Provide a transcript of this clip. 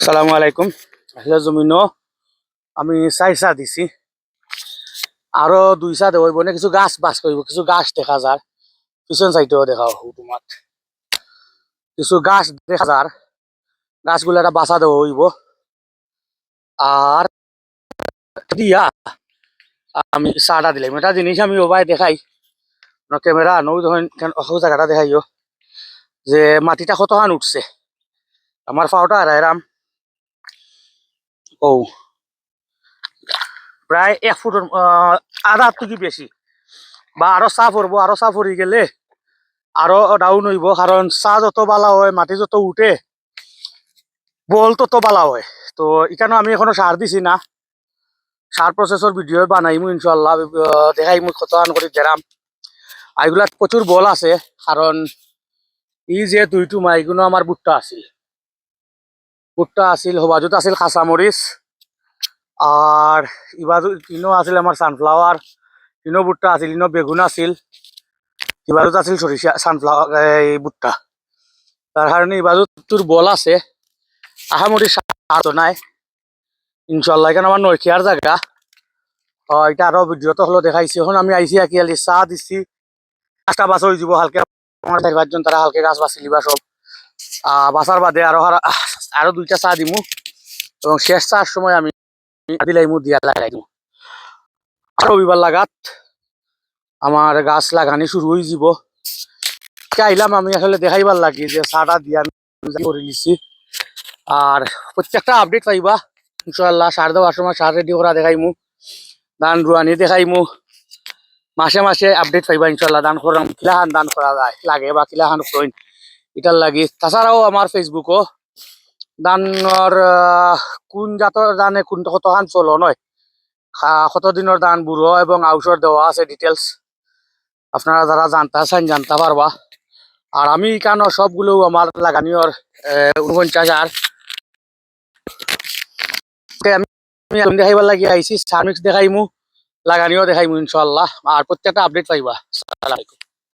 সালামু আলাইকুম। আহিলা জমিন, আমি চাৰিচা দিছি। আৰু দুই চা দেব মানে কিছু গাছ বাস কৰিব, কিছু গাছ দেখা যার পিছন সাইডেও দেখা তোমার কিছু গাছ দেখা যার গাছগুলো একটা বাসা দেওয়া হইব। আর দিয়া আমি চাটা দিলাম। এটা জিনিস আমি ওবাই দেখাই। ক্যামেরা নৌ যখন জায়গাটা দেখাইও। যে মাটিটা কতখান উঠছে। আমার পাওটা হারাইরাম ও প্রায় এক ফুটের আধা থেকে বেশি বা আরও চা পড়ব আরও চা পড়ি গেলে আরও ডাউন হইব কারণ চা যত বালা হয় মাটি যত উঠে বল তত বালা হয়। তো এখানে আমি এখনও সার দিছি না। সার প্রসেসর ভিডিও বানাইমু ইনশাল্লাহ আহ, দেখাইমু কত আন করে গেরাম আর এগুলাত প্রচুর বল আছে কারণ ই যে দুইটো মাই এগুলো আমার বুট্টা আছিল। বুট্টা আছিল হবাজুত আছিল কাঁচামরিচ আর ইবাজু ইনো আছিল আমার সানফ্লাওয়ার ইনো বুট্টা আছিল, ইনো বেগুন আছিল। ইবাজুত আছিল সরিষা সানফ্লাওয়ার এই বুট্টা। তার কারণে ইবাজুত তোর বল আছে। আহামরি সার নাই। ইনশাল্লাহ এখানে আমার নৈখিয়ার জায়গা এটা আরও ভিডিওতে হলো দেখাইছি। এখন আমি আইসি আকি আলি, চাহ দিছি। গাছটা বাছ হয়ে যাব, হালকে চারি পাঁচজন তারা হালকে গাছ বাছি লিবা সব বাসার বাদে আরও আরও দুইটা চা দিমু। এবং শেষ চার সময় আমি দিলাইমু দিয়া লাগাই দিমু রবিবার লাগাত আমার গাছ লাগানি শুরু হয়ে যাব আইলাম আমি আসলে দেখাইবার লাগি যে চাটা দিয়া করে লিছি আর প্রত্যেকটা আপডেট পাইবা। ইনশাল্লাহ সার দেওয়ার সময় সার রেডি করা দেখাইমু। ধান রুয়ানি দেখাইমু। মাসে মাসে আপডেট পাইবা ইনশাল্লাহ দান করাম কিলাহান দান করা যায়, লাগে বা কিলাহান কইন এটার লাগি। তাছাড়াও আমার ফেসবুকও আহ, কোন জাতৰ দানে কোন কতখান চলো নয়। খা- কত দান বুড়ো এবং আউসর দেওয়া আছে ডিটেলস আপনারা যারা জানতে চান জানতে পারবা। আর আমি কেন সবগুলো আমার লাগানিওর উনপঞ্চাশ আর আমি দেখাইবার লাগি আইসি সার্মিক্স দেখাইমু লাগানিও দেখাইমু ইনশাল্লাহ আর প্রত্যেকটা আপডেট পাইবা। আসসালামু আলাইকুম